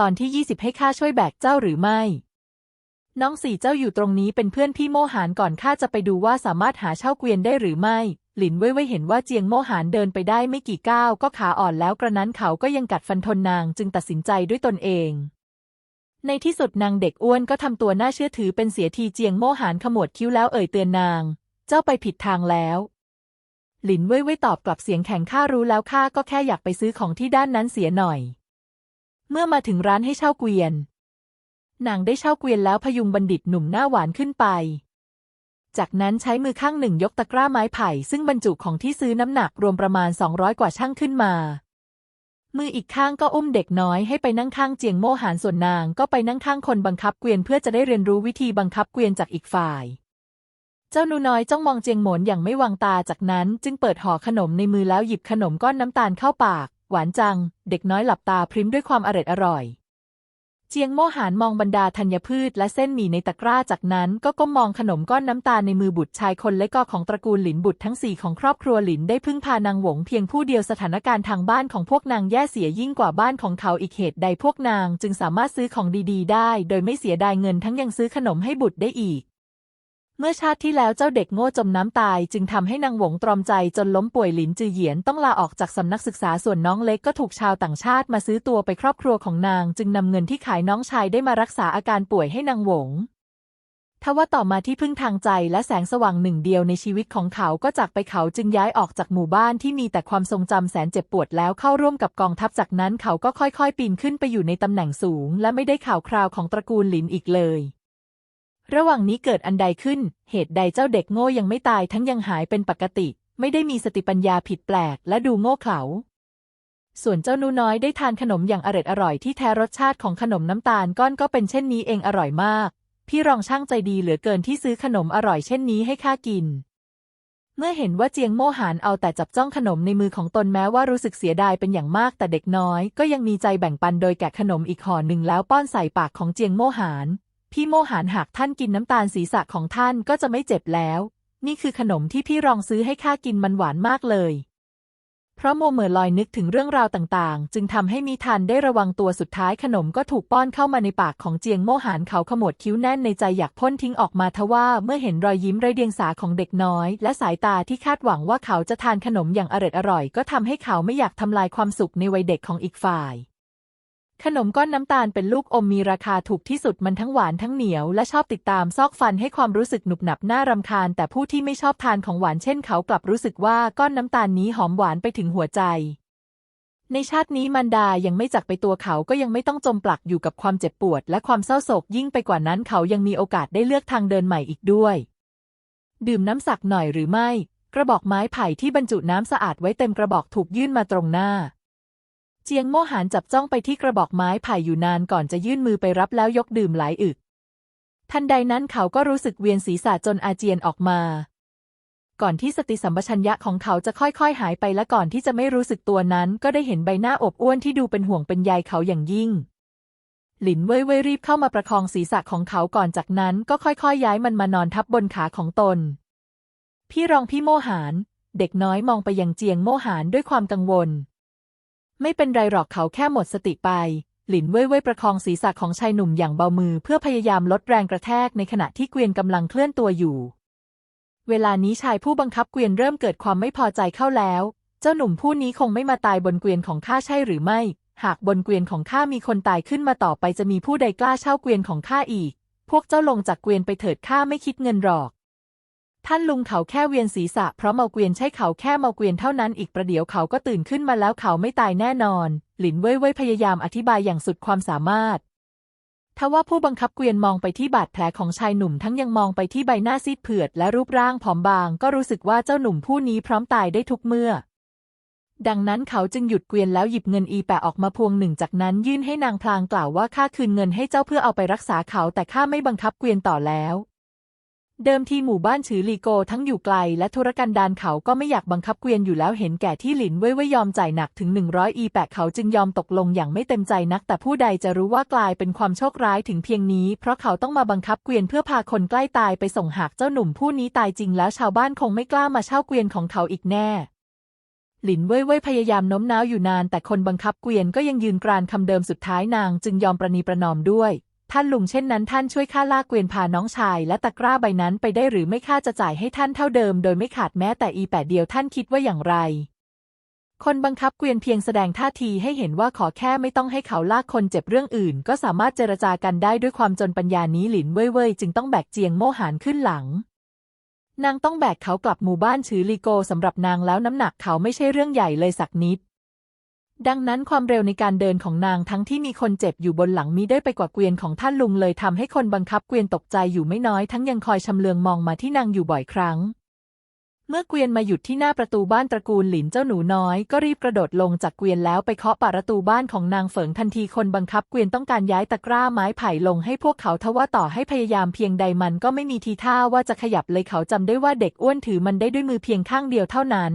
ตอนที่ยี่สิบให้ข้าช่วยแบกเจ้าหรือไม่ น้องสี่เจ้าอยู่ตรงนี้เป็นเพื่อนพี่โมหานก่อนข้าจะไปดูว่าสามารถหาเช่าเกวียนได้หรือไม่ หลินเว่ยเว่ยเห็นว่าเจียงโมหานเดินไปได้ไม่กี่ก้าวก็ขาอ่อนแล้วกระนั้นเขาก็ยังกัดฟันทนนางจึงตัดสินใจด้วยตนเองในที่สุดนางเด็กอ้วนก็ทำตัวน่าเชื่อถือเป็นเสียทีเจียงโมหานขมวดคิ้วแล้วเอ่ยเตือนนาง เจ้าไปผิดทางแล้ว หลินเว่ยเว่ยตอบกลับเสียงแข็งข้ารู้แล้วข้าก็แค่อยากไปซื้อของที่ด้านนั้นเสียหน่อย เมื่อมาถึงร้านให้เช่าเกวียน นางได้เช่าเกวียนแล้วพยุงบัณฑิตหนุ่มหน้าหวานขึ้นไป จากนั้นใช้มือข้างหนึ่งยกตะกร้าไม้ไผ่ซึ่งบรรจุของที่ซื้อน้ำหนักรวมประมาณ 200 กว่าช่างขึ้นมา มืออีกข้างก็อุ้มเด็กน้อยให้ไปนั่งข้างเจียงโมหานส่วนนางก็ไปนั่งข้างคนบังคับเกวียนเพื่อจะได้เรียนรู้วิธีบังคับเกวียนจากอีกฝ่ายเจ้าหนูน้อยจ้องมองเจียงหมนอย่างไม่วางตาจากนั้น จึงเปิดห่อขนมในมือแล้วหยิบขนมก้อนน้ำตาลเข้าปาก หวานจัง เด็กน้อยหลับตาพริ้มด้วยความอร็ดอร่อย เจียงโม่หานมองบรรดาธัญพืช และเส้นหมี่ในตะกร้าจากนั้น ก็ก้มมองขนมก้อนน้ำตาลในมือบุตรชายคนเล็กก็ของตระกูลหลินบุตรทั้งสี่ของครอบครัวหลินได้พึ่งพานางหวงเพียงผู้เดียวสถานการณ์ทางบ้านของพวกนางแย่เสียยิ่งกว่าบ้านของเขาอีกเหตุใดพวกนางจึงสามารถซื้อของดีๆ ได้ โดยไม่เสียดายเงินทั้งยังซื้อขนมให้บุตรได้อีก เมื่อชาติที่แล้วเจ้าเด็กโง่จมน้ำตาย จึงทำให้นางหวงตรอมใจจนล้มป่วยหลินจือเหยียนต้องลาออกจากสำนักศึกษาส่วนน้องเล็กก็ถูกชาวต่างชาติมาซื้อตัวไปครอบครัวของนาง จึงนำเงินที่ขายน้องชายได้มารักษาอาการป่วยให้นางหวงทว่าต่อมาที่พึ่งทางใจและแสงสว่างหนึ่งเดียวในชีวิตของเขาก็จากไปเขาจึงย้ายออกจากหมู่บ้านที่มีแต่ความทรงจำแสนเจ็บปวดแล้วเข้าร่วมกับกองทัพจากนั้นเขาก็ค่อยๆ ปีนขึ้นไปอยู่ในตำแหน่งสูง และไม่ได้ข่าวคราวของตระกูลหลินอีกเลย ระหว่างนี้เกิดอันใดขึ้น เหตุใดเจ้าเด็กโง่ยังไม่ตายทั้งยังหายเป็นปกติ ไม่ได้มีสติปัญญาผิดแปลก และดูโง่เขลา ส่วนเจ้านูน้อยได้ทานขนมอย่างอร็ดอร่อยที่แท้รสชาติของขนมน้ำตาลก้อนก็เป็นเช่นนี้เองอร่อยมาก พี่รองช่างใจดีเหลือเกินที่ซื้อขนมอร่อยเช่นนี้ให้ข้ากิน เมื่อเห็นว่าเจียงโม่หานเอาแต่จับจ้องขนมในมือของตนแม้ว่ารู้สึกเสียดายเป็นอย่างมากแต่เด็กน้อย ก็ยังมีใจแบ่งปันโดยแกะขนมอีกห่อหนึ่งแล้วป้อนใส่ปากของเจียงโม่หาน พี่โมหานหากท่านกินน้ำตาลศีรษะของท่านก็จะไม่เจ็บแล้ว นี่คือขนมที่พี่รองซื้อให้ข้ากินมันหวานมากเลย เพราะโมเหม่อลอยนึกถึงเรื่องราวต่างๆ จึงทำให้มีทันได้ระวังตัวสุดท้ายขนมก็ถูกป้อนเข้ามาในปากของเจียงโมหานเขาขมวดคิ้วแน่นในใจอยากพ่นทิ้งออกมาทว่าเมื่อเห็นรอยยิ้มไรเดียงสาของเด็กน้อย และสายตาที่คาดหวังว่าเขาจะทานขนมอย่างอร่อยอร่อยก็ทำให้เขาไม่อยากทำลายความสุขในวัยเด็กของอีกฝ่าย ขนมก้อนน้ำตาลเป็นลูกอมมีราคาถูกที่สุดมันทั้งหวานทั้งเหนียวและชอบติดตามซอกฟันให้ความรู้สึกหนุบหนับน่ารำคาญ แต่ผู้ที่ไม่ชอบทานของหวานเช่นเขากลับรู้สึกว่าก้อนน้ำตาลนี้หอมหวานไปถึงหัวใจ ในชาตินี้มันดายังไม่จากไปตัวเขาก็ยังไม่ต้องจมปลักอยู่กับความเจ็บปวด และความเศร้าโศกยิ่งไปกว่านั้นเขายังมีโอกาสได้เลือกทางเดินใหม่อีกด้วย ดื่มน้ำสักหน่อยหรือไม่ กระบอกไม้ไผ่ที่บรรจุน้ำสะอาดไว้เต็มกระบอกถูกยื่นมาตรงหน้า เจียงโม่หานจับจ้องไปที่กระบอกไม้ไผ่อยู่นานก่อนจะยื่นมือไปรับแล้วยกดื่มหลายอึก ทันใดนั้นเขาก็รู้สึกเวียนศีรษะจนอาเจียนออกมา ก่อนที่สติสัมปชัญญะของเขาจะค่อยๆ หายไปและก่อนที่จะไม่รู้สึกตัวนั้น ก็ได้เห็นใบหน้าอบอ้วนที่ดูเป็นห่วงเป็นใยเขาอย่างยิ่ง หลินเว่ยเว่ยรีบเข้ามาประคองศีรษะของเขาก่อนจากนั้นก็ค่อยๆ ย้ายมันมานอนทับบนขาของตน พี่รองพี่โมหาน เด็กน้อยมองไปยังเจียงโมหานด้วยความกังวล ไม่เป็นไรหรอกเขาแค่หมดสติไป หลินเว่ยเว่ยประคองศีรษะของชายหนุ่มอย่างเบามือเพื่อพยายามลดแรงกระแทกในขณะที่เกวียนกำลังเคลื่อนตัวอยู่ เวลานี้ชายผู้บังคับเกวียนเริ่มเกิดความไม่พอใจเข้าแล้ว เจ้าหนุ่มผู้นี้คงไม่มาตายบนเกวียนของข้าใช่หรือไม่ หากบนเกวียนของข้ามีคนตายขึ้นมาต่อไปจะมีผู้ใดกล้าเช่าเกวียนของข้าอีก พวกเจ้าลงจากเกวียนไปเถิดข้าไม่คิดเงินหรอก ท่านลุงเขาแค่เวียนศีรษะเพราะเมาเกวียนใช่เขาแค่เมาเกวียนเท่านั้นอีกประเดี๋ยวเขาก็ตื่นขึ้นมาแล้วเขาไม่ตายแน่นอน หลินเว่ยเว่ยพยายามอธิบายอย่างสุดความสามารถทว่าผู้บังคับเกวียนมองไปที่บาดแผลของชายหนุ่มทั้งยังมองไปที่ใบหน้าซีดเผือดและรูปร่างผอมบาง ก็รู้สึกว่าเจ้าหนุ่มผู้นี้พร้อมตายได้ทุกเมื่อ ดังนั้นเขาจึงหยุดเกวียนแล้วหยิบเงินอีแปะออกมาพวงหนึ่งจากนั้นยื่นให้นางพลางกล่าวว่าข้าคืนเงินให้เจ้าเพื่อเอาไปรักษาเขาแต่ข้าไม่บังคับเกวียนต่อแล้ว เดิมทีหมู่บ้านฉือลีโกทั้งอยู่ไกลและธุรกันดารเขาก็ไม่อยากบังคับเกวียนอยู่แล้วเห็นแก่ที่หลินเว่ยเว่ยยอมจ่ายหนักถึงหนึ่งร้อยอีแปะเขาจึงยอมตกลงอย่างไม่เต็มใจนัก แต่ผู้ใดจะรู้ว่ากลายเป็นความโชคร้ายถึงเพียงนี้ เพราะเขาต้องมาบังคับเกวียนเพื่อพาคนใกล้ตายไปส่งหากเจ้าหนุ่มผู้นี้ตายจริงแล้วชาวบ้านคงไม่กล้ามาเช่าเกวียนของเขาอีกแน่หลินเว่ยเว่ยพยายามโน้มน้าวอยู่นาน แต่คนบังคับเกวียนก็ยังยืนกรานคำเดิมสุดท้ายนางจึงยอมประนีประนอมด้วย ท่านลุงเช่นนั้นท่านช่วยข้าลากเกวียนพาน้องชาย และตะกร้าใบนั้นไปได้หรือไม่ข้าจะจ่ายให้ท่านเท่าเดิม โดยไม่ขาดแม้แต่อีแปดเดียวท่านคิดว่าอย่างไร คนบังคับเกวียนเพียงแสดงท่าทีให้เห็นว่าขอแค่ไม่ต้องให้เขาลากคนเจ็บเรื่องอื่น ก็สามารถเจรจากันได้ด้วยความจนปัญญานี้หลินเว่ยเว่ยจึงต้องแบกเจียงโมหานขึ้นหลังนางต้องแบกเขากลับหมู่บ้านชือลีโกสำหรับนางแล้วน้ำหนักเขาไม่ใช่เรื่องใหญ่เลยสักนิด ดังนั้นความเร็วในการเดินของนางทั้งที่มีคนเจ็บอยู่บนหลังมีได้ไปกว่าเกวียนของท่านลุงเลยทำให้คนบังคับเกวียนตกใจอยู่ไม่น้อยทั้งยังคอยชำเลืองมองมาที่นางอยู่บ่อยครั้ง เมื่อเกวียนมาหยุดที่หน้าประตูบ้านตระกูลหลินเจ้าหนูน้อย ก็รีบกระโดดลงจากเกวียนแล้วไปเคาะประตูบ้านของนางเฝิงทันทีคนบังคับเกวียนต้องการย้ายตะกร้าไม้ไผ่ลงให้พวกเขาทว่าต่อให้พยายามเพียงใดมันก็ไม่มีทีท่าว่าจะขยับเลยเขาจำได้ว่าเด็กอ้วนถือมันได้ด้วยมือเพียงข้างเดียวเท่านั้น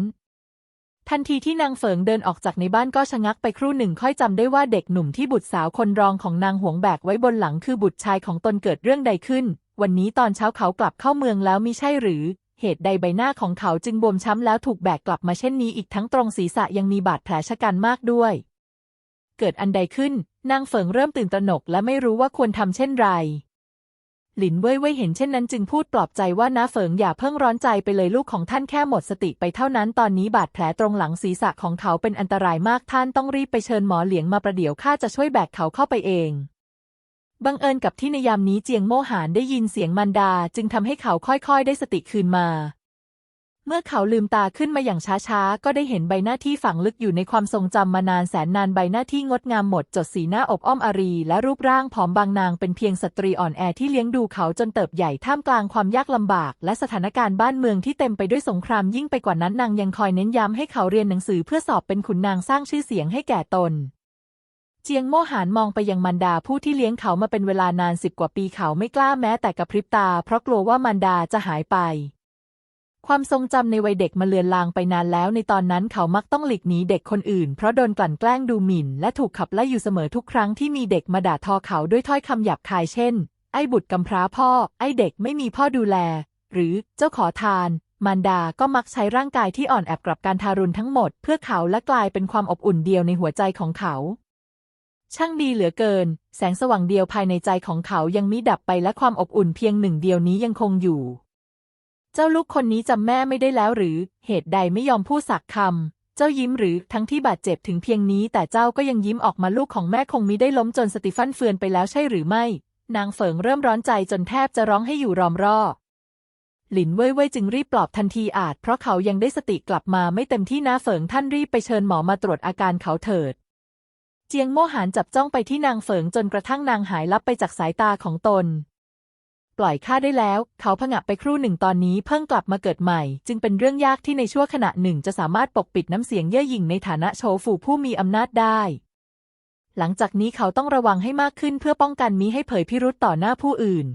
ทันทีที่นางเฟิงเดินออกจากในบ้านก็ชะงักไปครู่หนึ่งค่อยจำได้ว่าเด็กหนุ่มที่บุตรสาวคนรองของนางหวงแบกไว้บนหลังคือบุตรชายของตนเกิดเรื่องใดขึ้น วันนี้ตอนเช้าเขากลับเข้าเมืองแล้วมิใช่หรือ เหตุใดใบหน้าของเขาจึงบวมช้ำแล้วถูกแบกกลับมาเช่นนี้อีกทั้งตรงศีรษะยังมีบาดแผลชะกันมากด้วย เกิดอันใดขึ้น นางเฟิงเริ่มตื่นตระหนกและไม่รู้ว่าควรทำเช่นไร หลินเว่ยเว่ยเห็นเช่นนั้นจึงพูดปลอบใจว่าน้าเฟิงอย่าเพิ่งร้อนใจไปเลยลูกของท่านแค่หมดสติไปเท่านั้นตอนนี้บาดแผลตรงหลังศีรษะของเขาเป็นอันตรายมากท่านต้องรีบไปเชิญหมอเหลียงมาประเดี๋ยวข้าจะช่วยแบกเขาเข้าไปเองบังเอิญกับที่ในยามนี้เจียงโมหานได้ยินเสียงมันดา จึงทำให้เขาค่อยๆ ได้สติคืนมา เมื่อเขาลืมตาขึ้นมาอย่างช้าๆ ก็ได้เห็นใบหน้าที่ฝังลึกอยู่ในความทรงจำมานานแสนนานใบหน้าที่งดงามหมดจดสีหน้าอบอ้อมอารี และรูปร่างผอมบางนางเป็นเพียงสตรีอ่อนแอที่เลี้ยงดูเขาจนเติบใหญ่ท่ามกลางความยากลำบาก และสถานการณ์บ้านเมืองที่เต็มไปด้วยสงครามยิ่งไปกว่านั้นนางยังคอยเน้นย้ำให้เขาเรียนหนังสือเพื่อสอบเป็นขุนนางสร้างชื่อเสียงให้แก่ตนเจียงโมหานมองไปยังมันดาผู้ที่เลี้ยงเขามาเป็นเวลานานสิบกว่าปีเขาไม่กล้าแม้แต่กระพริบตา เพราะกลัวว่ามันดาจะหายไป ความทรงจำในวัยเด็กมาเลือนลางไปนานแล้วในตอนนั้นเขามักต้องหลีกหนีเด็กคนอื่น เพราะโดนกลั่นแกล้งดูหมิ่น และถูกขับไล่อยู่เสมอทุกครั้งที่มีเด็กมาด่าทอเขาด้วยถ้อยคำหยาบคายเช่น ไอ้บุตรกำพร้าพ่อ ไอ้เด็กไม่มีพ่อดูแล หรือเจ้าขอทาน มารดาก็มักใช้ร่างกายที่อ่อนแอบกลับการทารุณทั้งหมด เพื่อเขาและกลายเป็นความอบอุ่นเดียวในหัวใจของเขา ช่างดีเหลือเกิน แสงสว่างเดียวภายในใจของเขายังมิดับไปและความอบอุ่นเพียงหนึ่งเดียวนี้ยังคงอยู่ เจ้าลูกคนนี้จำแม่ไม่ได้แล้วหรือ เหตุใดไม่ยอมพูดสักคำ เจ้ายิ้มหรือทั้งที่บาดเจ็บถึงเพียงนี้ แต่เจ้าก็ยังยิ้มออกมาลูกของแม่คงมิได้ล้มจนสติฟันเฟือนไปแล้วใช่หรือไม่ นางเฟิงเริ่มร้อนใจจนแทบจะร้องให้อยู่รอมรอหลินเว่ยเว่ยจึงรีบปลอบทันทีอาจ เพราะเขายังได้สติกลับมาไม่เต็มที่นาเฟิงท่านรีบไปเชิญหมอมาตรวจอาการเขาเถิด เจียงโม่หานจับจ้องไปที่นางเฟิงจนกระทั่งนางหายลับไปจากสายตาของตน ปล่อยข้าได้แล้ว เขาผงะไปครู่หนึ่งตอนนี้เพิ่งกลับมาเกิดใหม่ จึงเป็นเรื่องยากที่ในชั่วขณะหนึ่งจะสามารถปกปิดน้ำเสียงเย่อหยิ่งในฐานะโชฝูผู้มีอำนาจได้ หลังจากนี้เขาต้องระวังให้มากขึ้นเพื่อป้องกันมิให้เผยพิรุษต่อหน้าผู้อื่น